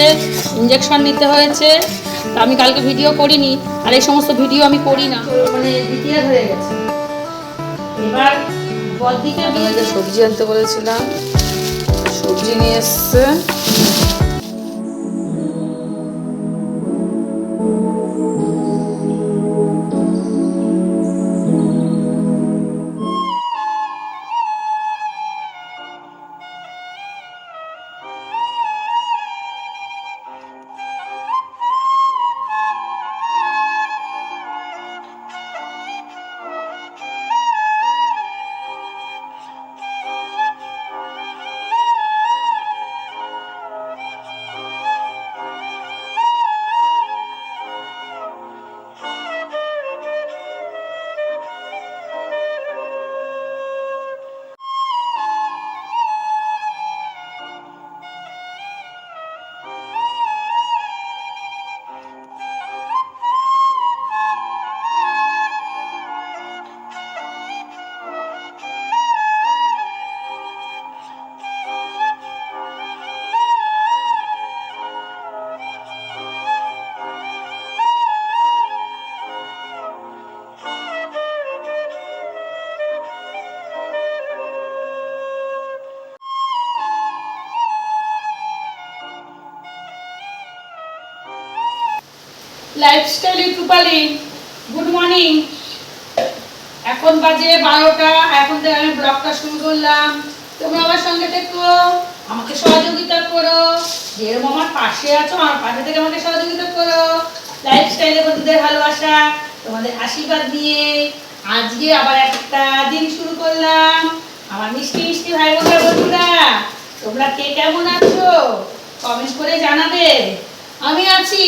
হয়েছে ইঞ্জেকশন নিতে হয়েছে। তা আমি কালকে ভিডিও করিনি আর এই সমস্ত ভিডিও আমি করি না। মানে হয়ে গেছে। এবার বিয়ে সবজি আনতে বলেছিলাম সবজি নিয়ে এসছে। লাইফস্টাইল রূপালি। গুড মর্নিং এখন বাজে বারোটা, এখন থেকে আমি ব্লগটা শুরু করলাম। তোমরা আমার সঙ্গে থেকো, আমাকে সহযোগিতা করো। যেরকম আমার পাশে আছো, আমার পাশে থেকে আমাকে সহযোগিতা করো। লাইফস্টাইলে বন্ধুদের ভালোবাসা, তোমাদের আশীর্বাদ দিয়ে আজকে আবার একটা দিন শুরু করলাম। আমার মিষ্টি মিষ্টি ভাই বোনের বন্ধুরা, তোমরা কে কেমন আছো? কমেন্ট করে জানাবে। আমি আছি।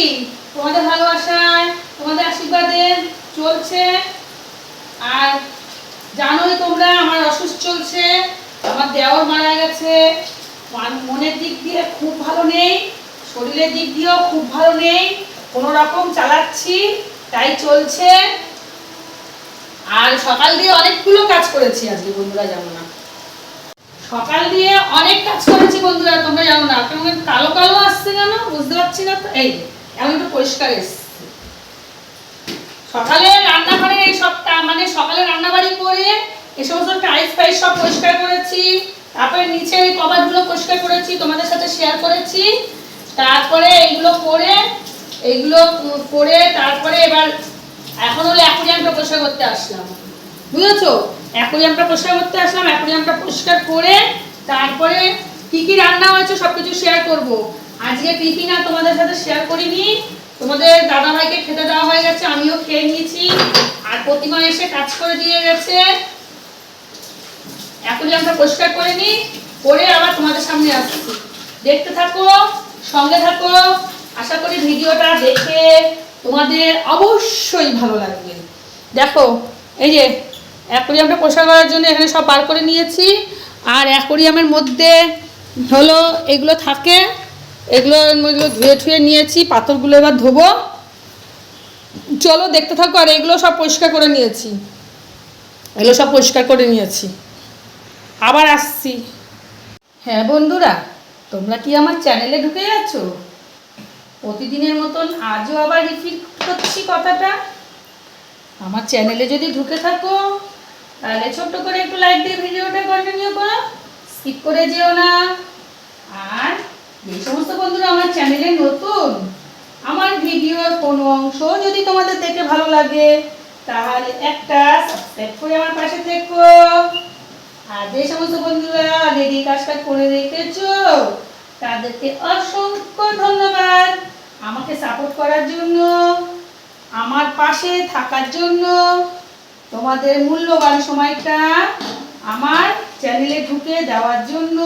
তোমাদের ভালোবাসায়, তোমাদের আশীর্বাদে চলছে। আর জানোই তোমরা আমার অসুস্থ চলছে, আমার দেওয়ার মারা গেছে। মনের দিক দিয়ে খুব ভালো নেই, শরীরের দিক দিয়েও খুব ভালো নেই, কোনো রকম চালাচ্ছি, তাই চলছে। আর সকাল দিয়ে অনেকগুলো কাজ করেছি আজকে, বন্ধুরা, জানো না। সকাল দিয়ে অনেক কাজ করেছি, বন্ধুরা, তোমরা জানো না। কালো কালো আসছে কেন? বুঝতে পারছি না তো? এই এমন একটু পরিষ্কার এসছে। সকালে রান্নাঘরে এই সবটা মানে সকালে রান্নাবাড়ি করে এই সমস্ত টাইস ফাইস সব পরিষ্কার করেছি, তারপরে নিচে এই কভারগুলো পরিষ্কার করেছি, তোমাদের সাথে শেয়ার করেছি। তারপরে এইগুলো করে এইগুলো করে তারপরে এবার এখন হলো অ্যাকুরিয়ামটা পরিষ্কার করতে আসলাম। বুঝেছ? অ্যাকুরিয়ামটা পরিষ্কার করতে আসলাম অ্যাকুরিয়ামটা পরিষ্কার করে তারপরে কি কি রান্না হয়েছে সব কিছু শেয়ার করব। আজকে টিফিন আর তোমাদের সাথে শেয়ার করিনি। তোমাদের দাদা ভাইকে খেতে দেওয়া হয়ে গেছে, আমিও খেয়ে নিয়েছি। আর প্রতিমা এসে কাজ করে দিয়ে গেছে। অ্যাকুরিয়ামটা পরিষ্কার করে নিই, করে আবার তোমাদের সামনে আসছি। দেখতে থাকো, সঙ্গে থাকো। আশা করি ভিডিওটা দেখে তোমাদের অবশ্যই ভালো লাগবে। দেখো, এই যে, অ্যাকোরিয়ামটা পরিষ্কার করার জন্য এখানে সব বার করে নিয়েছি। আর অ্যাকোরিয়ামের মধ্যে হলো, এগুলো থাকে এগুলো ধুয়ে ধুয়ে নিয়েছি, পাথরগুলো এবার ধোবো। চলো দেখতে থাকো, আর এগুলো সব পরিষ্কার করে নিয়েছি। এগুলো সব পরিষ্কার করে নিয়েছি। আবার আসছি। হ্যাঁ বন্ধুরা, তোমরা কি আমার চ্যানেলে ঢুকে গেছো? প্রতিদিনের মতন আজও আবার রিপিট করছি কথাটা? আমার চ্যানেলে যদি ঢুকে থাকো, তাহলে ছোট্ট করে একটু লাইক দিয়ে ভিডিওটা কন্টিনিউ করো। স্কিপ করে যেও না। আর যে সমস্ত বন্ধুরা, আমার চ্যানেলে নতুন? আমার ভিডিওর কোনো অংশ যদি তোমাদের দেখে ভালো লাগে, তাহলে একটা সাবস্ক্রাইব করে আমার পাশে থেকো। আর যে সমস্ত বন্ধুরা রেডি কাজটা করে রেখেছো, তাদেরকে অসংখ্য ধন্যবাদ আমাকে সাপোর্ট করার জন্য, আমার পাশে থাকার জন্য। তোমাদের মূল্যবান সময়টা আমার চ্যানেলে ঢুকে দেওয়ার জন্য।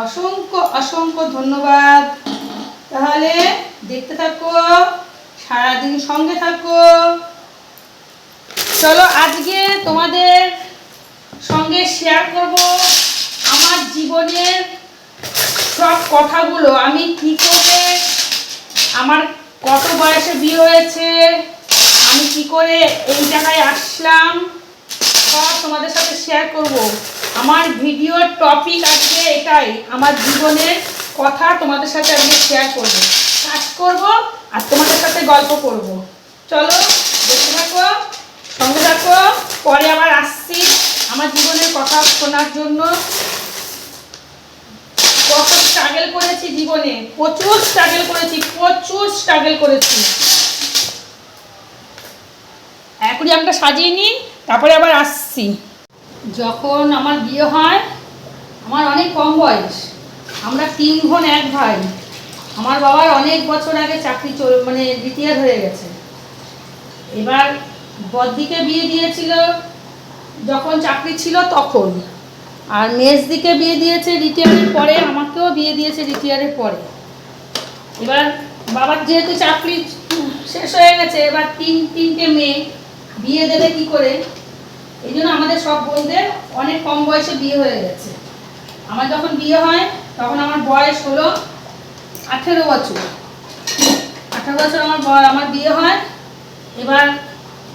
অসংখ্য অসংখ্য ধন্যবাদ। তাহলে দেখতে থাকো, সারাদিন সঙ্গে থাকো। চলো আজকে তোমাদের সঙ্গে শেয়ার করব আমার জীবনের সব কথাগুলো। আমি কি করে আমার কত বয়সে বিয়ে হয়েছে, আমি কি করে এই জায়গায় আসলাম, সব তোমাদের সাথে শেয়ার করব। আমার ভিডিওর টপিক আজকে এটাই। আমার জীবনের কথা তোমাদের সাথে আমি শেয়ার করব। কাজ করব আর তোমাদের সাথে গল্প করব। চলো, দেখতে থাকো, সঙ্গে থাকো, পরে আবার আসছি আমার জীবনের কথা শোনার জন্য। কত স্ট্রাগল করেছি জীবনে, প্রচুর স্ট্রাগল করেছি, প্রচুর স্ট্রাগল করেছি। এখনই আমরা সাজিয়ে নিই তারপরে আবার আসছি। যখন আমার বিয়ে হয়, আমার অনেক কম বয়স। আমরা তিন বোন এক ভাই। আমার বাবার অনেক বছর আগে চাকরি চল মানে রিটায়ার হয়ে গেছে। এবার বদ্দিকে বিয়ে দিয়েছিল, যখন চাকরি ছিল তখন। আর মেজদিকে বিয়ে দিয়েছে রিটায়ারের পরে, আমাকেও বিয়ে দিয়েছে রিটায়ারের পরে। এবার বাবার যেহেতু চাকরি শেষ হয়ে গেছে, এবার তিন তিনটে মেয়ে বিয়ে দেবে কি করে? এই জন্য আমাদের সব বোনদের অনেক কম বয়সে বিয়ে হয়ে গেছে। আমার যখন বিয়ে হয়, তখন আমার বয়স হলো আঠেরো বছর। আঠেরো বছর আমার আমার বিয়ে হয়। এবার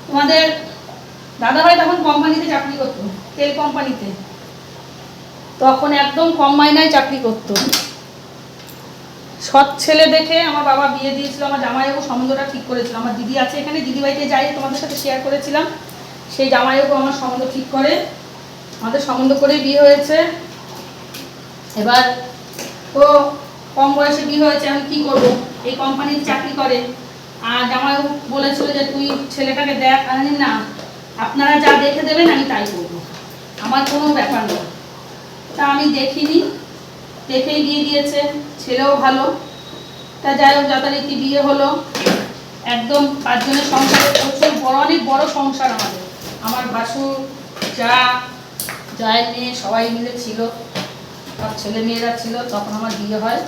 তোমাদের দাদাভাই তখন কোম্পানিতে চাকরি করতো, তেল কোম্পানিতে তখন একদম কম মাইনায় চাকরি করতো। সৎ ছেলে দেখে আমার বাবা বিয়ে দিয়েছিল, আমার জামাইবাবু সম্বন্ধটা ঠিক করেছিল। আমার দিদি আছে এখানে দিদি বাড়িতে যাই তোমাদের সাথে শেয়ার করেছিলাম। সেই জামাইবাবু আমার সম্বন্ধ ঠিক করে, আমাদের সম্বন্ধ করে বিয়ে হয়েছে। এবার ও কম বয়সে বিয়ে হয়েছে আমি কী করব? এই কোম্পানির চাকরি করে। আর জামাইবাবু বলেছিল যে, তুই ছেলেটাকে দেখ আমি না, আপনারা যা দেখে দেবেন, আমি তাই করব। আমার কোনো ব্যাপার নয়। তা আমি দেখিনি, দেখেই বিয়ে দিয়েছে, ছেলেও ভালো। তা যাই হোক, যথারীতি বিয়ে হলো। একদম পাঁচজনের সংসারে প্রচুর বড়, অনেক বড় সংসার আমাদের। আমার ভাসুর, যা যায় মেয়ে সবাই মিলে ছিল, সব ছেলে মেয়েরা ছিল, তখন আমার বিয়ে হয়।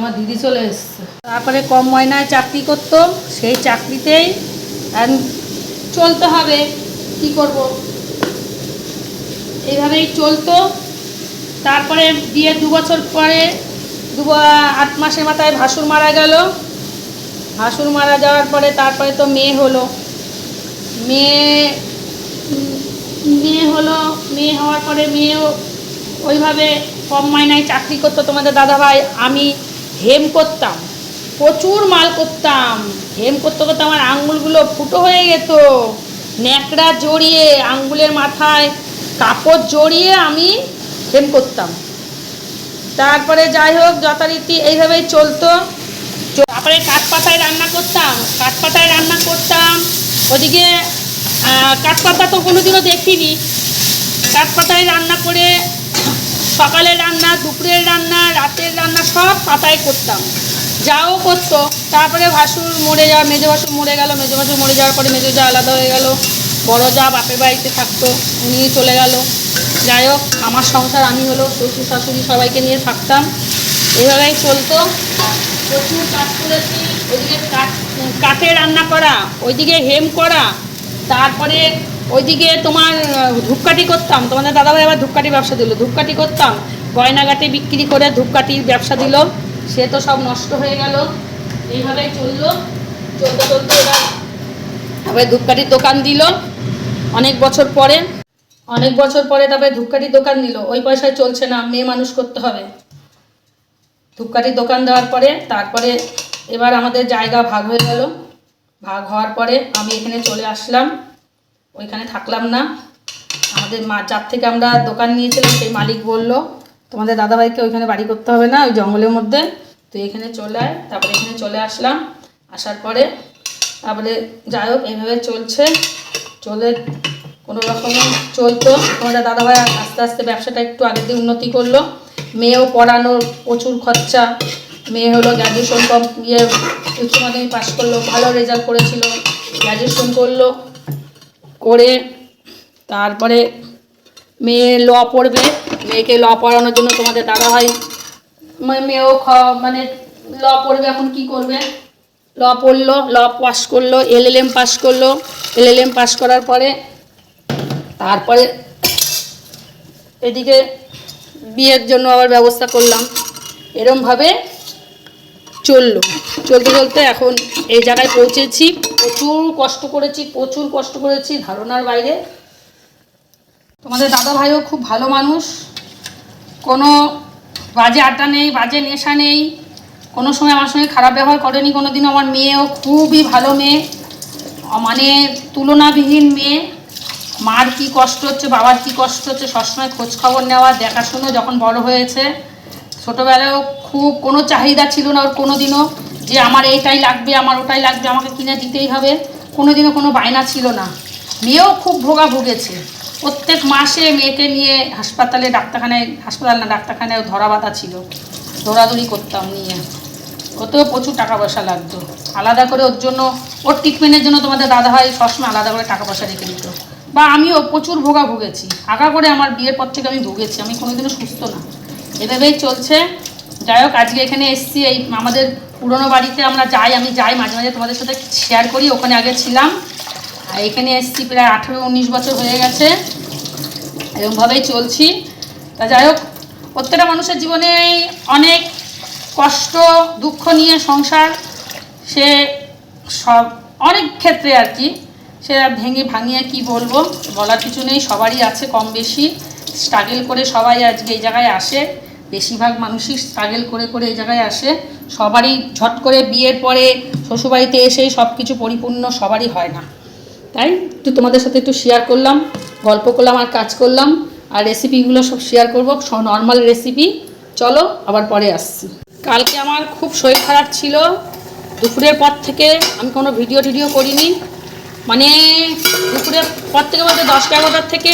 আমার দিদি চলে এসছে। তারপরে কম ময়নায় চাকরি করতো, সেই চাকরিতেই চলতে হবে, কি করব? এইভাবেই চলতো। তারপরে বিয়ে দু বছর পরে, দু আট মাসের মাথায় ভাসুর মারা গেল। ভাসুর মারা যাওয়ার পরে তারপরে তো মেয়ে হলো। মেয়ে মেয়ে হলো, মেয়ে হওয়ার পরে মেয়েও ওইভাবে কম মাইনায় চাকরি করতো তোমাদের দাদাভাই। আমি হেম করতাম, প্রচুর মাল করতাম। হেম করতে করতে আমার আঙ্গুলগুলো ফুটো হয়ে যেত ন্যাকড়া জড়িয়ে আঙ্গুলের মাথায় কাপড় জড়িয়ে আমি হেম করতাম। তারপরে যাই হোক, যথারীতি এইভাবেই চলতো। তারপরে কাঠপাতায় রান্না করতাম, কাঠপাতায় রান্না করতাম। ওদিকে কাঠপাতা তো কোনোদিনও দেখিনি। কাঠপাতায় রান্না করে সকালের রান্না, দুপুরের রান্না, রাতের রান্না সব পাতায় করতাম। যাও করতো। তারপরে ভাসুর মরে যাওয়া মেজো ভাসুর মরে গেল, মেজো ভাসুর মরে যাওয়ার পরে মেজো যা আলাদা হয়ে গেল। বড় যা বাপের বাড়িতে থাকতো, উনি চলে গেল। যাই হোক, আমার সংসার আমি হলো, শ্বশুর শাশুড়ি সবাইকে নিয়ে থাকতাম। এইভাবেই চলতো। প্রচুর কাজ করেছি, ওইদিকে কাঠ রান্না করা, ওইদিকে হেম করা, তারপরে ওইদিকে তোমার ধূপকাঠি করতাম। তোমাদের দাদাভাই আবার ধূপকাঠি ব্যবসা দিল। ধূপকাঠি করতাম, গয়নাগাটি বিক্রি করে ধূপকাঠির ব্যবসা দিল। সে তো সব নষ্ট হয়ে গেল। এইভাবেই চলল। চলতে চলতে তারপরে ধূপকাঠির দোকান দিল। অনেক বছর পরে, অনেক বছর পরে তারপরে ধূপকাঠির দোকান দিল ওই পয়সায় চলছে না, মেয়ে মানুষ করতে হবে। ধূপকাঠির দোকান দেওয়ার পরে, তারপরে এবার আমাদের জায়গা ভাগ হয়ে গেল। ভাগ হওয়ার পরে আমি এখানে চলে আসলাম। ওইখানে থাকলাম না। আমাদের মা, যার থেকে আমরা দোকান নিয়েছিলাম, সেই মালিক বলল, তোমাদের দাদাভাইকে ওইখানে বাড়ি করতে হবে না, ওই জঙ্গলের মধ্যে। তো এখানে চলে আয়। তারপরে এখানে চলে আসলাম। আসার পরে, তারপরে যাই হোক, এইভাবে চলছে। চলে কোনো রকমে চলতো। তোমাদের দাদাভাই আস্তে আস্তে ব্যবসাটা একটু আগের দিয়ে উন্নতি করল। মেয়েও পড়ানোর প্রচুর খরচা। মেয়ে হলো গ্র্যাজুয়েশন কম ইয়ে উচ্চ মাধ্যমিক পাশ করল, ভালো রেজাল্ট করেছিল। গ্র্যাজুয়েশন করল, করে তারপরে মেয়ে ল পড়বে। মেয়েকে ল পড়ানোর জন্য তোমাদের দাদাভাই মে- মেয়েও খ মানে ল পড়বে এখন কি করবে? ল পড়ল, ল পাস করল এলএলএম পাস করল। এলএলএম পাস করার পরে তারপরে এদিকে বিয়ের জন্য আবার ব্যবস্থা করলাম। এরমভাবে চলল। চলতে চলতে এখন এই জায়গায় পৌঁছেছি। প্রচুর কষ্ট করেছি, প্রচুর কষ্ট করেছি ধারণার বাইরে। তোমাদের দাদা ভাইও খুব ভালো মানুষ। কোনো বাজে আড্ডা নেই, বাজে নেশা নেই। কোনো সময় আমার সঙ্গে খারাপ ব্যবহার করেনি কোনো দিনও আমার মেয়েও খুবই ভালো মেয়ে। মানে তুলনাবিহীন মেয়ে। মার কি কষ্ট হচ্ছে, বাবার কি কষ্ট হচ্ছে, সবসময় খোঁজ খবর নেওয়া, দেখাশুনো যখন বড় হয়েছে, ছোটোবেলায়ও খুব কোনো চাহিদা ছিল না ওর কোনো দিনও যে আমার এইটাই লাগবে, আমার ওটাই লাগবে, আমাকে কিনে দিতেই হবে কোনো দিনও কোনো বায়না ছিল না। মেয়েও খুব ভোগা ভুগেছে। প্রত্যেক মাসে মেয়েকে নিয়ে হাসপাতালে, ডাক্তারখানায়, হাসপাতাল না ডাক্তারখানায় ধরা বাঁধা ছিল। দৌড়াদৌড়ি করতাম নিয়ে। ওতেও প্রচুর টাকা পয়সা লাগতো। আলাদা করে ওর জন্য, ওর ট্রিটমেন্টের জন্য তোমাদের দাদা দাদাভাই সবসময় আলাদা করে টাকা পয়সা রেখে দিত। বা আমিও প্রচুর ভোগা ভুগেছি। আগা করে আমার বিয়ের পর থেকে আমি ভুগেছি, আমি কোনোদিনও সুস্থ না। এভাবেই চলছে। যাই হোক, আজকে এখানে এসছি, এই আমাদের পুরনো বাড়িতে আমরা যাই, আমি যাই, মাঝে মাঝে তোমাদের সাথে শেয়ার করি, ওখানে আগে ছিলাম। আর এখানে এসছি প্রায় আঠেরো উনিশ বছর হয়ে গেছে। এরকমভাবেই চলছি। তা যাই হোক, প্রত্যেকটা মানুষের জীবনে অনেক কষ্ট, দুঃখ নিয়ে সংসার, সে সব অনেক ক্ষেত্রে আর কি। সে ভেঙে ভাঙিয়ে কি বলব? বলার কিছু নেই, সবারই আছে কম বেশি। স্ট্রাগল করে সবাই আজকে এই জায়গায় আসে। বেশিরভাগ মানুষই স্ট্রাগল করে করে এই জায়গায় আসে। সবারই ঝট করে বিয়ের পরে শ্বশুরবাড়িতে এসেই সব কিছু পরিপূর্ণ সবারই হয় না। তাই একটু তোমাদের সাথে একটু শেয়ার করলাম, গল্প করলাম আর কাজ করলাম। আর রেসিপিগুলো সব শেয়ার করব নর্মাল রেসিপি চলো, আবার পরে আসছি। কালকে আমার খুব শরীর খারাপ ছিল। দুপুরের পর থেকে আমি কোনো ভিডিও টিডিও করিনি। মানে দুপুরের পর থেকে বলতে দশটা এগারোটার থেকে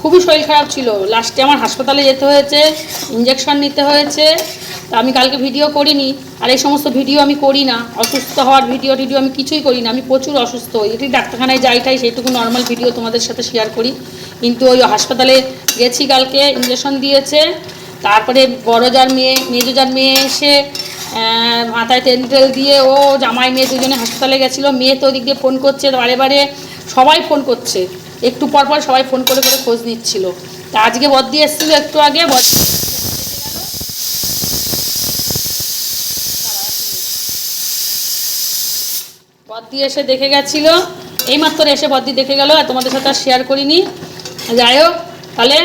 খুবই শরীর খারাপ ছিল। লাস্টে আমার হাসপাতালে যেতে হয়েছে ইঞ্জেকশন নিতে হয়েছে, তা আমি কালকে ভিডিও করিনি। আর এই সমস্ত ভিডিও আমি করি না। অসুস্থ হওয়ার ভিডিও টিডিও আমি কিছুই করি না। আমি প্রচুর অসুস্থ। হই এটি ডাক্তারখানায় যাই টাই সেইটুকু নর্মাল ভিডিও তোমাদের সাথে শেয়ার করি। কিন্তু ওই হাসপাতালে গেছি কালকে ইঞ্জেকশন দিয়েছে। তারপরে বড় যার মেয়ে মেজো যার মেয়ে এসে মাথায় তেল টেল দিয়ে ও জামাই মেয়ে দুজনে হাসপাতালে গেছিল, মেয়ে তো ওদিক দিয়ে ফোন করছে, বারে বারে সবাই ফোন করছে। একটু পর পর সবাই ফোন করে করে খোঁজ নিচ্ছিল। তা আজকে বদ্দি এসেছিল একটু আগে, বদ্দি বদ্দি এসে দেখে গেছিল, এইমাত্র এসে বদ্দি দেখে গেল, আর তোমাদের সাথে আর শেয়ার করিনি। যাই হোক, তাহলে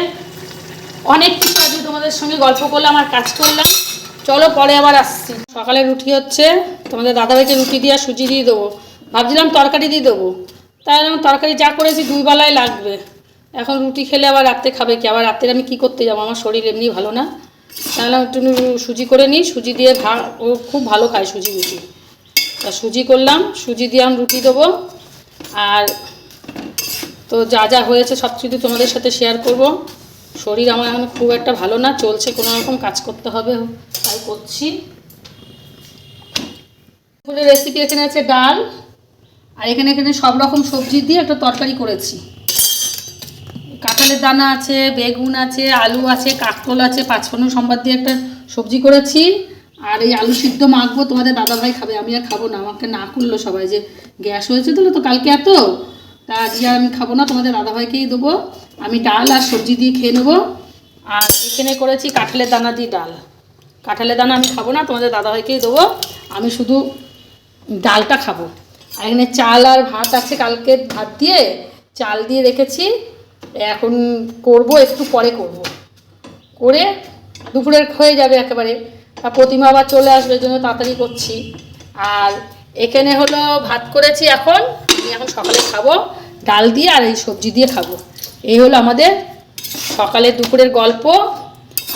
অনেক কিছু আজকে তোমাদের সঙ্গে গল্প করলাম, আর কাজ করলাম। চলো পরে আবার আসছি। সকালে রুটি হচ্ছে, তোমাদের দাদাভাইকে রুটি দিয়ে সুজি দিয়ে দেবো। ভাবছিলাম তরকারি দিয়ে দেবো। তাই আমি তরকারি যা করেছি দুই বেলায় লাগবে। এখন রুটি খেলে আবার রাত্রে খাবে কি? আবার রাত্রে আমি কি করতে যাব? আমার শরীর এমনি ভালো না। তাহলে একটু সুজি করে নিই। সুজি দিয়ে ভা ও খুব ভালো খায় সুজি রুটি। তা সুজি করলাম, সুজি দিয়ে আমি রুটি দেবো। আর তো যা যা হয়েছে সব কিছু তোমাদের সাথে শেয়ার করব। শরীর আমার এখন খুব একটা ভালো না, চলছে, কোনো রকম কাজ করতে হবে। তাই করছি। দুপুরের রেসিপি এখানে আছে ডাল, আর এখানে এখানে সব রকম সবজি দিয়ে একটা তরকারি করেছি। কাঁঠালের দানা আছে, বেগুন আছে, আলু আছে, কাঁকরোল আছে, পাঁচফোড়ন সম্বাদ দিয়ে একটা সবজি করেছি। আর এই আলু সিদ্ধ মাখবো, তোমাদের দাদাভাই খাবে, আমি আর খাব না, আমাকে না করল সবাই, যে গ্যাস হয়েছে তো কালকে এত। তা আজকে আমি খাব না, তোমাদের দাদাভাইকেই দেবো। আমি ডাল আর সবজি দিয়ে খেয়ে নেব। আর এখানে করেছি কাঁঠালের দানা দিয়ে ডাল। কাঁঠালের দানা আমি খাব না, তোমাদের দাদাভাইকেই দেবো। আমি শুধু ডালটা খাব। আর এখানে চাল আর ভাত আছে কালকে ভাত দিয়ে। চাল দিয়ে রেখেছি। এখন করব, একটু পরে করব। করে দুপুরের হয়ে যাবে একেবারে। আর প্রতিমা আবার চলে আসবে জন্য তাড়াতাড়ি করছি। আর এখানে হলো ভাত করেছি এখন। আমি এখন সকালে খাব। ডাল দিয়ে আর এই সবজি দিয়ে খাব। এই হলো আমাদের সকালে দুপুরের গল্প।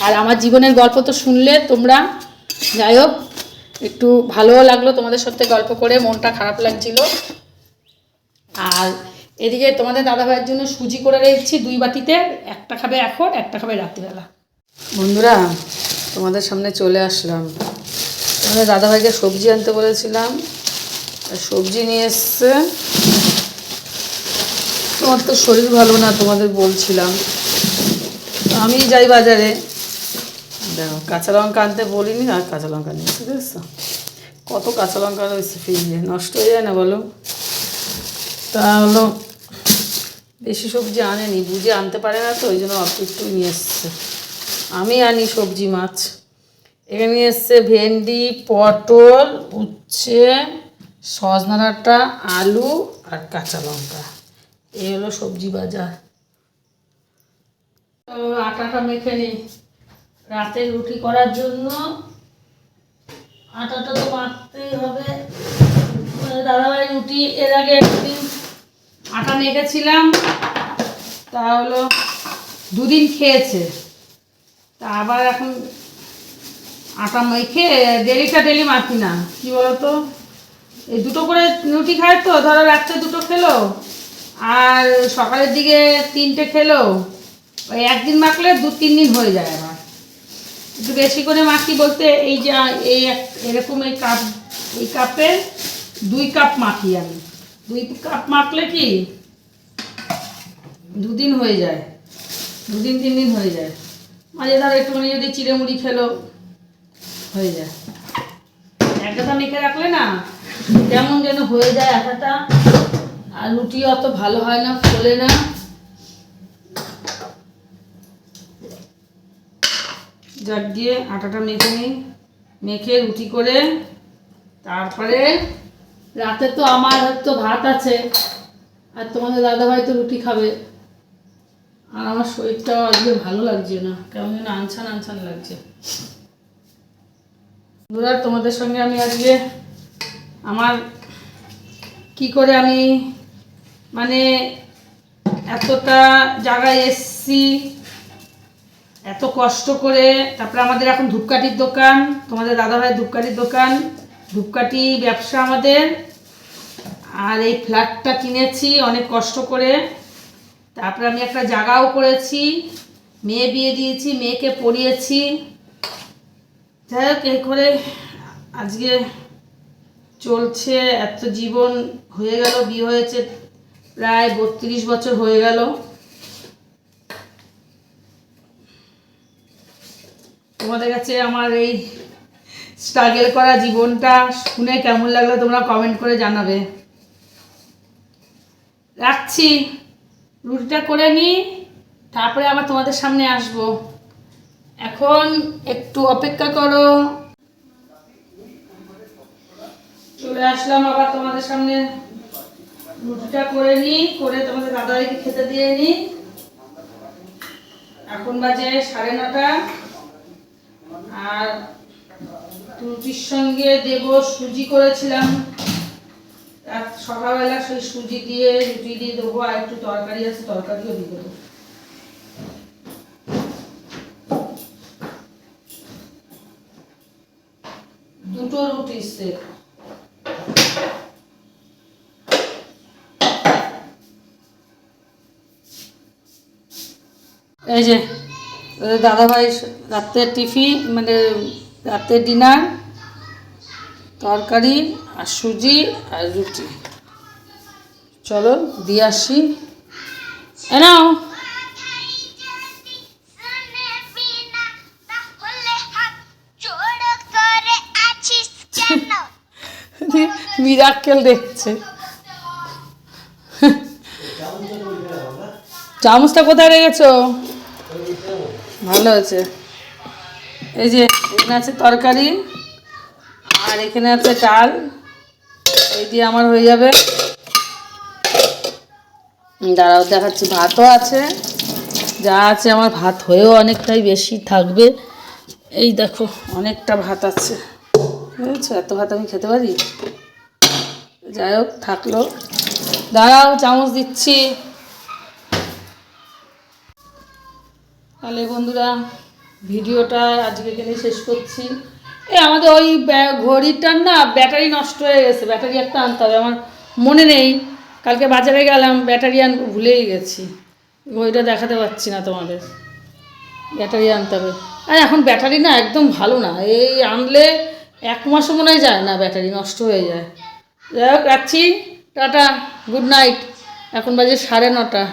আর আমার জীবনের গল্প তো শুনলে তোমরা যাই হোক, একটু ভালোও লাগল তোমাদের সাথে গল্প করে, মনটা খারাপ লাগছিল। আর এদিকে তোমাদের দাদাভাইয়ের জন্য সুজি করে রেখেছি দুই বাটিতে। একটা খাবে এখন, একটা খাবে রাত্রিবেলা। বন্ধুরা, তোমাদের সামনে চলে আসলাম। তোমাদের দাদাভাইকে সবজি আনতে বলেছিলাম। সবজি নিয়ে এসছে। তোমার তো শরীর ভালো না, তোমাদের বলছিলাম। আমি যাই বাজারে। দেখো, কাঁচা লঙ্কা আনতে বলিনি, আর কাঁচা লঙ্কা নিয়ে এসে কত কাঁচা লঙ্কা রয়েছে ফ্রিজে, নষ্ট হয়ে যায় না বলো? তা হলো, বেশি সবজি আনেনি, বুঝে আনতে পারে না তো, ওই জন্য অল্প একটু নিয়ে এসছে। আমি আনি সবজি মাছ। এখানে নিয়ে এসছে ভেন্ডি, পটল, উচ্ছে সজনা ডাঁটা আলু আর কাঁচা লঙ্কা। এই হলো সবজি বাজার। আটাটা মেখে নিই। রাতে রুটি করার জন্য আটাটা তো মাখতেই হবে। মানে দাদাভাই রুটি এর আগে একদিন আটা মেখেছিলাম। তা হলো দুদিন খেয়েছে। তা আবার এখন আটা মেখে ডেলিটা ডেলি মাখি না। কি বলতো? এই দুটো করে রুটি খায় তো, ধরো রাত্রে দুটো খেলো, আর সকালের দিকে তিনটে খেলো, ওই একদিন মাখলে দু তিন দিন হয়ে যায় আবার। একটু বেশি করে মাখি বলতে এই যে, এই এরকম এই কাপ, এই কাপে দুই কাপ মাখি আমি। দুই কাপ মাখলে কি দুদিন হয়ে যায়, দুদিন তিন দিন হয়ে যায়। মাঝে ধরো একটুখানি যদি চিড়ে মুড়ি খেলো, হয়ে যায়। একটা মেখে রাখলে না কেমন যেন হয়ে যায় আটাটা। আর রুটি অত ভালো হয় না, ফোলে না। যাক গিয়ে আটাটা মেখে নিই। মেখে রুটি করে, তারপরে রাতে তো আমার তো ভাত আছে, আর তোমাদের দাদাভাই তো রুটি খাবে। আর আমার শরীরটাও আজকে ভালো লাগছে না, কেমন যেন আনছান আনছান লাগছে। তোমাদের সঙ্গে আমি আজকে আমার কি করে আমি মানে এতটা জায়গায় এসছি, এত কষ্ট করে। তারপরে আমাদের এখন ধূপকাঠির দোকান, তোমাদের দাদাভাই ধূপকাঠির দোকান। ধূপকাঠি ব্যবসা আমাদের। আর এই ফ্ল্যাটটা কিনেছি অনেক কষ্ট করে। তারপরে আমি একটা জায়গাও করেছি, মেয়ে বিয়ে দিয়েছি, মেয়েকে পড়িয়েছি। যাই হোক এই করে আজকে চলছে, এত জীবন হয়ে গেল, বিয়ে হয়েছে প্রায় বত্রিশ বছর হয়ে গেল। তোমাদের কাছে আমার এই স্ট্রাগল করা জীবনটা শুনে কেমন লাগল তোমরা কমেন্ট করে জানাবে। রাখছি, রুটিটা করে নিই, তারপরে আবার তোমাদের সামনে আসব। এখন একটু অপেক্ষা করো। চলে আসলাম, আবার তোমাদের সামনে রুটিটা করে নিই, করে তোমাদের দাদাইকে খেতে দিয়ে নিই। এখন বাজে সাড়ে নটা। আর রুটির সঙ্গে দেব সুজি করেছিলাম। আর সকালবেলা সেই সুজি দিয়ে রুটি দিয়ে দেবো, আর একটু তরকারি আছে, তরকারিও দিয়ে দেবো। দুটো রুটি সেট এই যে দাদাভাই রাত্রের টিফিন মানে রাতের ডিনার, তরকারি আর সুজি আর রুটি। চলো, দিয়ে আসি। নাও। মিরাক্কেল দেখছে। চামচটা কোথায় রেখেছো? ভালো আছে। এই যে, এখানে আছে তরকারি, আর এখানে আছে ডাল। এই দিয়ে আমার হয়ে যাবে। দাঁড়াও, দেখাচ্ছি। ভাতও আছে। যা আছে আমার ভাত হয়েও অনেকটাই বেশি থাকবে। এই দেখো, অনেকটা ভাত আছে। বুঝেছ? এত ভাত আমি খেতে পারি? যাই হোক, থাকল। দাঁড়াও, চামচ দিচ্ছি। তাহলে বন্ধুরা, ভিডিওটা আজকে এখানে শেষ করছি। এ, আমাদের ওই ঘড়িটার না ব্যাটারি নষ্ট হয়ে গেছে, ব্যাটারি একটা আনতে হবে, আমার মনে নেই। কালকে বাজারে গেলাম, ব্যাটারি আন, ভুলেই গেছি। ঘড়িটা দেখাতে পারছি না তোমাদের। ব্যাটারি আনতে হবে। আর এখন ব্যাটারি না একদম ভালো না, এই আনলে এক মাসও মনে হয় যায় না, ব্যাটারি নষ্ট হয়ে যায়। যাই হোক, রাখছি, টাটা, গুড নাইট। এখন বাজে সাড়ে নটা।